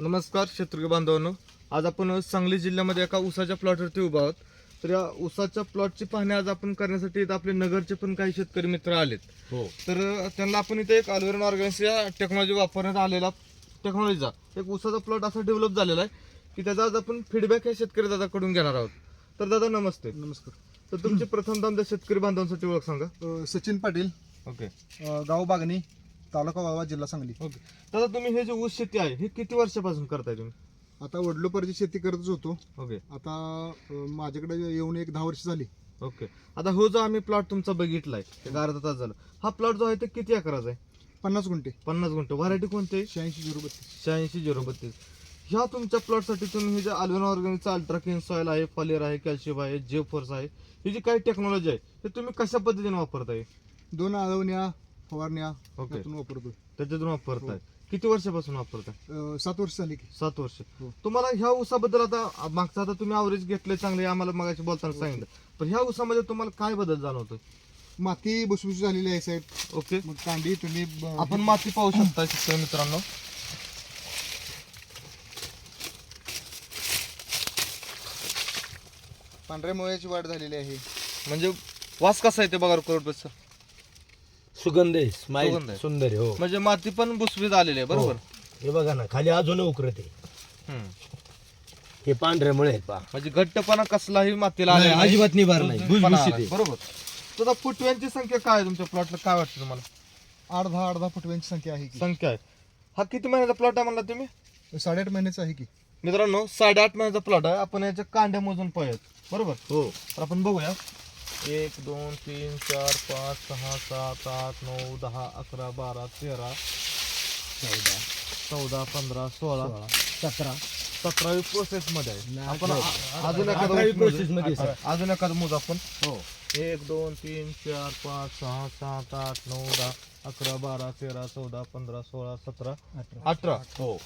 नमस्कार शेतकरी बांधवांनो. आज आपण सांगली जिल्ह्यामध्ये एका ऊसाच्या प्लॉटवरती उभा आहोत. तर या ऊसाच्या प्लॉटची पाहणी आज आपण करण्यासाठी इथं आपले नगरचे पण काही शेतकरी मित्र आलेत. हो. तर त्यांना आपण इथे एक अल्वेरन ऑर्गन्स या टेक्नॉलॉजी वापरण्यात आलेला टेक्नॉलॉजीचा एक ऊसाचा प्लॉट असा डेव्हलप झालेला आहे की त्याचा आज आपण फीडबॅक या शेतकरी दादाकडून घेणार आहोत. तर दादा नमस्ते. नमस्कार. तर तुमची प्रथम शेतकरी बांधवांसाठी ओळख सांगा. अ, सचिन पाटील. ओके. अ, गाव बागणी. तालुका वाळवा जिल्हा सांगली. ओके. दादा तुम्ही हे जे ऊस शेती आहे हे किती वर्षापासून करताय तुम्ही? आता वडलोपरची शेती करतच होतो. ओके. आता अ, माझ्याकडे येऊन एक दहा वर्ष झाली. ओके. आता हो जो आम्ही प्लॉट तुमचा बघितलाय एक अर्धा तास झाला. हा प्लॉट जो आहे ते किती एकराचा आहे? पन्नास गुंठे. पन्नास गुंठ. व्हरायटी कोणती? शहाऐंशी झिरो बत्तीस. शहाऐंशी झिरो बत्तीस. ह्या तुमच्या प्लॉटसाठी तुम्ही हे जे अल्वेना ऑर्गॅनिकचा अल्ट्राकिन सॉईल आहे फलेर आहे कॅल्शियम आहे जे फोर्स आहे ही जी काही टेक्नॉलॉजी आहे ते तुम्ही कशा पद्धतीने वापरताय? दोन आळवण्या फवारण्या ओके. वापरतोय. त्याच्यातून वापरताय. किती वर्षापासून वापरताय? अ, सात वर्ष झाली की. सात वर्ष. हो. तुम्हाला ह्या ऊसाबद्दल आता मागचा आता तुम्ही अवरेज घेतले चांगले आम्हाला मगाशी बोलताना सांगितलं. पण ह्या ऊसामध्ये तुम्हाला काय बदल जाणवतोय? माती भुसभुस झालेली आहे साहेब. ओके. मग कांडी तुम्ही ब- आपण माती पाहू शकता शेतकरी मित्रांनो. पांढऱ्या मुळ्याची वाढ झालेली आहे. म्हणजे वास कसा आहे ते बघा करोडपच सुगंध आहे स्माईल आहे. सुंदर आहे हो. म्हणजे माती पण बुसबीत आलेली आहे बरोबर? हे बघा ना खाली अजून उकरत हम्म. हे पांढऱ्यामुळे आहेत पहा म्हणजे घट्टपणा कसलाही मातीला नाही, आलेला नाही. अजिबात निभार नाही. भुसभुशीत. आहे. बरोबर. तर आता फुटव्यांची संख्या काय आहे तुमच्या प्लॉटला काय वाटतं तुम्हाला? आठ दहा आठ दहा फुटव्यांची संख्या आहे की. संख्या आहे. हा किती महिन्याचा प्लॉट आहे म्हणला तुम्ही? साडेआठ महिन्याचं आहे की. मित्रांनो साडेआठ महिन्याचा प्लॉट आहे. आपण याच्या कांड्या मोजून पाहूयात. बरोबर? हो. तर आपण बघूया. एक दोन तीन चार पाच सहा सात आठ नऊ दहा अकरा बारा तेरा चौदा. चौदा पंधरा सोळा सोळा सतरा. सतरावी प्रोसेस मध्ये आहे. नाही, आपण. आ- अजून process मध्ये आहे. अजून एखादा मोज आपण. हो. एक दोन तीन चार पाच सहा सात आठ नऊ दहा अकरा बारा तेरा चौदा पंधरा सोळा सतरा अठरा. अठरा. हो.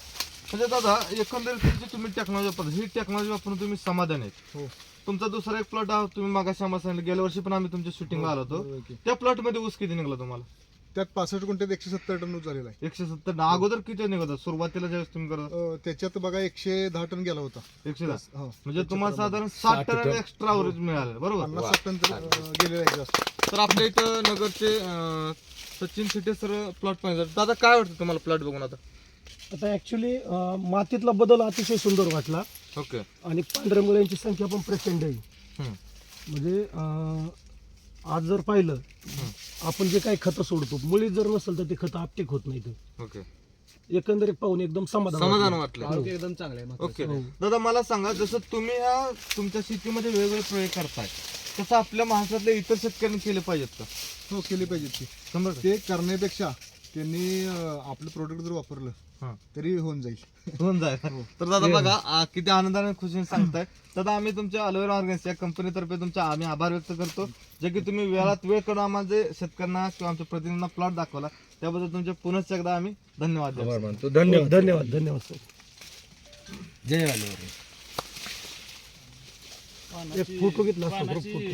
म्हणजे दादा एकंदरीत जी तुम्ही टेक्नॉलॉजी वापरता ही टेक्नॉलॉजी वापरून तुम्ही समाधान आहेत. हो. तुमचा दुसरा एक प्लॉट आहे तुम्ही मागाशी आम्हाला सांगितलं गेल्या वर्षी पण आम्ही तुमच्या शूटिंगला आलो होतो. त्या प्लॉटमध्ये ऊस किती निघाला तुम्हाला? त्यात पासष्ट गुंठ्यात एकशे सत्तर टन ऊस झालेला आहे. एकशे सत्तर अगोदर किती निघत होता? सुरुवातीला ज्यावेळेस तुम्ही करत अ, त्याच्यात बघा एकशे दहा टन गेला होता. एकशे दहा? हो. म्हणजे तुम्हाला साधारण साठ टन. एक्स्ट्रा अवरेज मिळालं. बरोबर? पन्नास साठ टन तर अ, गेलेलं आहे जास्त. तर आपल्या इथं नगरचे अं, सचिन शेटे सर प्लॉट पाहिजे दादा काय वाटतं तुम्हाला प्लॉट बघून आता? आता ऍक्च्युली मातीतला बदल अतिशय सुंदर वाटला. ओके. आणि पांढऱ्या मुळ्यांची संख्या पण प्रचंड आहे. म्हणजे अं, आज जर पाहिलं आपण जे काही खतं सोडतो मुळी जर नसेल तर ते खतं आपटेक होत नाहीत. ओके. एकंदरीत पाहून एकदम समाधान समाधान वाटलं. वाटलं एकदम चांगलं आहे ओके. हो. दादा मला सांगा जसं तुम्ही ह्या तुमच्या शेतीमध्ये वेगवेगळे प्रयोग करताय तसं आपल्या महाराष्ट्रातल्या इतर शेतकऱ्यांनी केले पाहिजेत का? हो केली पाहिजे ती शंभर टक्के. ते करण्यापेक्षा त्यांनी अ, आपलं प्रोडक्ट जर वापरलं हां. तरी होऊन जाईल. होऊन जाईल. तर दादा बघा आ, किती आनंदाने खुशीने सांगताय. दादा आम्ही तुमच्या अलोवेरा ऑर्गन्स या कंपनीतर्फे तुमचे आम्ही आभार व्यक्त करतो. जे की तुम्ही वेळात वेळ करून आम्हाला जे शेतकऱ्यांना किंवा आमच्या प्रतिनिधींना प्लॉट दाखवला त्याबद्दल तुमचे पुनश्च एकदा आम्ही धन्यवाद देतो. आभार मानतो. धन्यवाद. धन्यवाद. धन्यवाद सर. जय आले एक फोटो घेतला असतो फोटो.